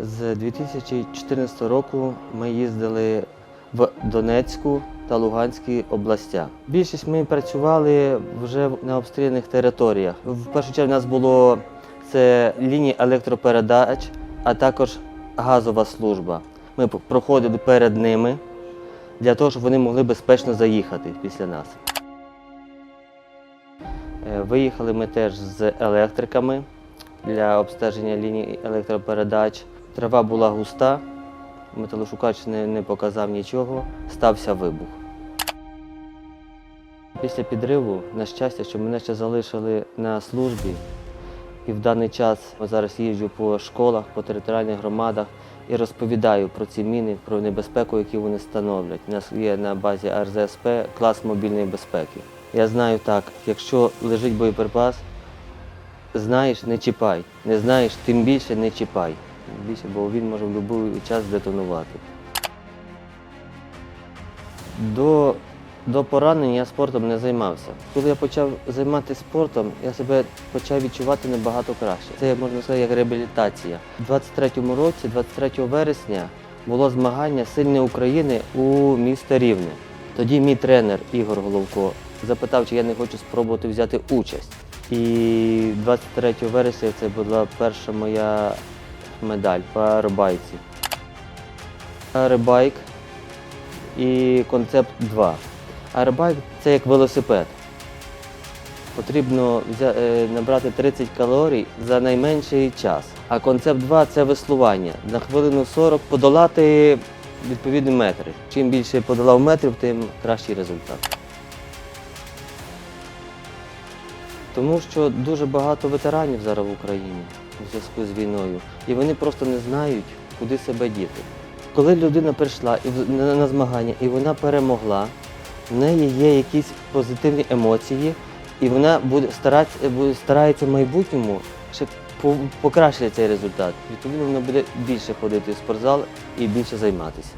З 2014 року ми їздили в Донецьку та Луганській областях. Більшість ми працювали вже на обстріляних територіях. В першу чергу у нас було це лінії електропередач, а також газова служба. Ми проходили перед ними для того, щоб вони могли безпечно заїхати після нас. Е, Виїхали ми теж з електриками для обстеження ліній електропередач. Трава була густа, металошукач не, не показав нічого, стався вибух. Після підриву, на щастя, що мене ще залишили на службі, і в даний час зараз їжджу по школах, по територіальних громадах і розповідаю про ці міни, про небезпеку, які вони становлять. У нас є на базі РЗСП клас мобільної безпеки. Я знаю так, якщо лежить боєприпас, знаєш, не чіпай. Не знаєш, тим більше не чіпай. Більше, бо він може в будь-який час детонувати. До, до поранення я спортом не займався. Коли я почав займатися спортом, я себе почав відчувати набагато краще. Це можна сказати як реабілітація. У 23-му році, 23 вересня, було змагання Сильне України у місто Рівне. Тоді мій тренер Ігор Головко запитав, чи я не хочу спробувати взяти участь. І 23 вересня це була перша моя медаль по аеробайці. Аеробайк і концепт 2. Аеробайк це як велосипед. Потрібно е, набрати 30 калорій за найменший час. А концепт 2 це веслування. На хвилину 40 подолати відповідні метри. Чим більше подолав метрів, тим кращий результат. Тому що дуже багато ветеранів зараз в Україні у зв'язку з війною, і вони просто не знають, куди себе діти. Коли людина прийшла на, змагання і вона перемогла, в неї є якісь позитивні емоції, і вона буде старається в майбутньому ще покращити цей результат. Відповідно, вона буде більше ходити в спортзал і більше займатися.